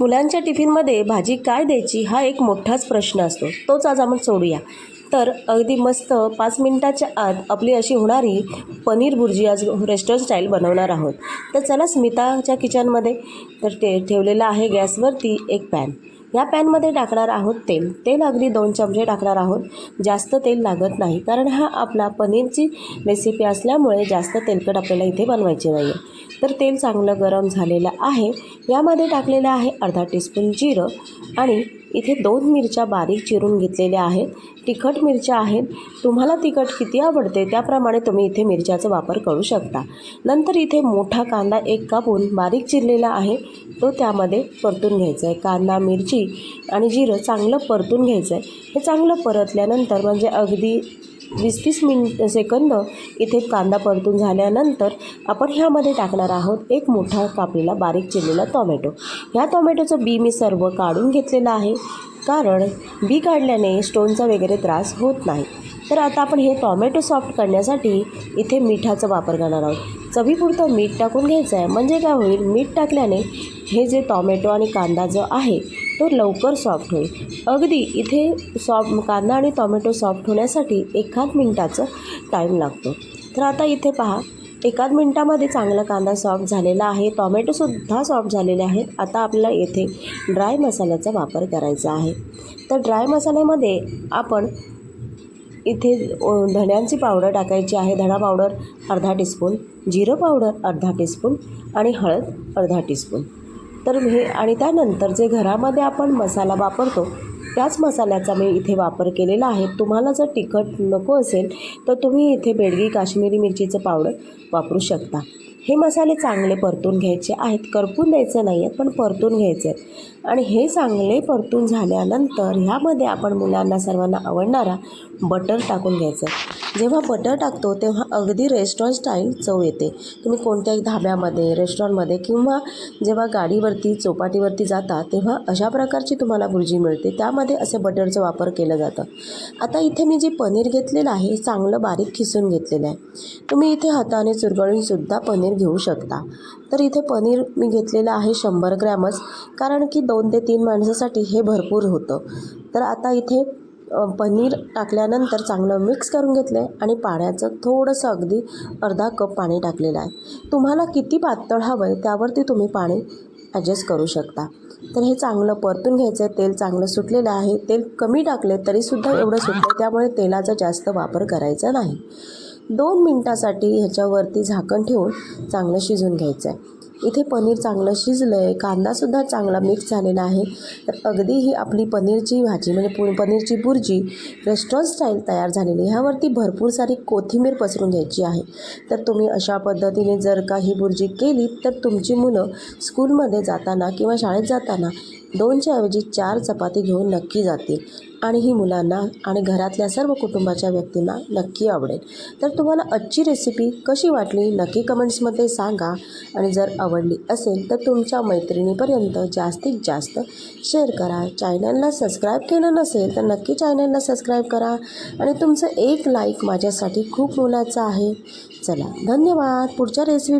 मुलांच्या टिफिनमध्ये भाजी काय द्यायची हा एक मोठाच प्रश्न असतो. तोच आज आपण सोडूया. तर अगदी मस्त पाच मिनिटाच्या आत आपली अशी होणारी पनीर भुर्जी आज रेस्टॉरंट स्टाईल बनवणार आहोत. तर चला स्मिताच्या किचनमध्ये तर ते ठेवलेलं आहे गॅसवरती एक पॅन या पॅनमध्ये टाकणार आहोत तेल. तेल अगदी दोन चमचे टाकणार आहोत. जास्त तेल लागत नाही कारण हा आपला पनीरची रेसिपी असल्यामुळे जास्त तेलकट आपल्याला इथे बनवायचे नाही तर तेल चांगलं गरम झालेलं आहे. यामध्ये टाकलेलं आहे अर्धा टीस्पून जिरं आणि इथे दोन मिरच्या बारीक चिरून घेतलेल्या आहेत. तिखट मिरच्या आहेत. तुम्हाला तिखट किती आवडते त्याप्रमाणे तुम्ही इथे मिरच्याचा वापर करू शकता. नंतर इथे मोठा कांदा एक कापून बारीक चिरलेला आहे. तो त्यामध्ये परतून घ्यायचा आहे. कांदा मिरची आणि जिरं चांगलं परतून घ्यायचं आहे. हे चांगलं परतल्यानंतर म्हणजे अगदी वीस तीस मिनिट सेकंद इथे कांदा परतून झाल्यानंतर आपण ह्यामध्ये टाकणार आहोत एक मोठा कापलेला बारीक चिरलेला टॉमॅटो ह्या टॉमॅटोचं बी मी सर्व काढून घेतलेलं आहे. कारण बी काढल्याने स्टोनचा वगैरे त्रास होत नाही. तर आता आपण हे टॉमॅटो सॉफ्ट करण्यासाठी इथे मिठाचा वापर करणार आहोत. चवीपुरतं मीठ टाकून घ्यायचं आहे म्हणजे काय होईल? मीठ टाकल्याने हे जे टॉमॅटो आणि कांदा जो आहे तो लवकर सॉफ्ट होईल. अगदी इथे सॉफ्ट कांदा आणि टॉमॅटो सॉफ्ट होण्यासाठी एखाद मिनटाचं टाईम लागतो. तर आता इथे पहा एकाच मिनटामध्ये चांगला कांदा सॉफ्ट झालेला आहे. टॉमॅटोसुद्धा सॉफ्ट झालेले आहेत. आता आपल्याला येथे ड्राय मसाल्याचा वापर करायचा आहे. तर ड्राय मसाल्यामध्ये आपण इथे धण्याची धण्यांची पावडर टाकायची आहे. धणा पावडर अर्धा टीस्पून जिरं पावडर अर्धा टीस्पून आणि हळद अर्धा टीस्पून तर हे आणि त्यानंतर जे घरामध्ये आपण मसाला वापरतो त्याच मसाल्याचा मी इथे वापर केलेला आहे. तुम्हाला जर तिखट नको असेल तर तुम्ही इथे बेडगी काश्मीरी मिरचीचं पावडर वापरू शकता. हे मसाले चांगले परतून घ्यायचे आहेत. करपून द्यायचे नाही आहेत पण परतून घ्यायचे आहेत. आणि हे चांगले परतून झाल्यानंतर ह्यामध्ये आपण मुलांना सर्वांना आवडणारा बटर टाकून घ्यायचं आहे. जेव्हा बटर टाकतो तेव्हा अगदी रेस्टॉरंट स्टाईल चव येते. तुम्ही कोणत्याही धाब्यामध्ये रेस्टॉरंटमध्ये किंवा जेव्हा गाडीवरती चौपाटीवरती जाता तेव्हा अशा प्रकारची तुम्हाला भुर्जी मिळते. त्यामध्ये असे बटरचा वापर केलं जातं. आता इथे मी जे पनीर घेतलेलं आहे चांगलं बारीक खिसून घेतलेलं आहे. तुम्ही इथे हाताने चुरगळूनसुद्धा पनीर घेऊ शकता. तर इथे पनीर मी घेतलेलं आहे शंभर ग्रॅमच कारण की दोन ते तीन माणसासाठी हे भरपूर होतं. तर आता इथे पनीर टाकल्यानंतर चांगलं मिक्स करून घेतलं आहे आणि पाण्याचं थोडंसं अगदी अर्धा कप पाणी टाकलेलं आहे. तुम्हाला किती पातळ हवं आहे त्यावरती तुम्ही पाणी ॲडजस्ट करू शकता. तर हे चांगलं परतून घ्यायचं आहे तेल चांगलं सुटलेलं आहे. तेल कमी टाकले तरीसुद्धा एवढं सुटलं त्यामुळे तेलाचा जास्त वापर करायचा नाही. दोन मिनटासाठी ह्याच्यावरती झाकण ठेवून चांगलं शिजवून घ्यायचं आहे. इथे पनीर चांगलं शिजलं आहे कांदासुद्धा चांगला मिक्स झालेला आहे. तर अगदी ही आपली पनीरची भाजी म्हणजे पु पनीरची भुर्जी रेस्टॉरंट स्टाईल तयार झालेली आहे. ह्यावरती भरपूर सारी कोथिंबीर पसरून घ्यायची आहे. तर तुम्ही अशा पद्धतीने जर का ही भुर्जी केली तर तुमची मुलं स्कूलमध्ये जाताना किंवा शाळेत जाताना दोनच्या ऐवजी चार चपाती घेऊन नक्की जातील आणि ही मुलांना आणि घरातल्या सर्व कुटुंबाच्या व्यक्तींना नक्की आवडेल. तर तुम्हाला आजची रेसिपी कशी वाटली नक्की कमेंट्समध्ये सांगा. आणि जर आवडली असेल तर तुमच्या मैत्रिणीपर्यंत जास्तीत जास्त शेअर करा. चॅनलला सबस्क्राईब केलं नसेल तर नक्की चॅनलला सबस्क्राईब करा. आणि तुमचं एक लाईक माझ्यासाठी खूप मोलाचं आहे. चला धन्यवाद. पुढच्या रेसिपी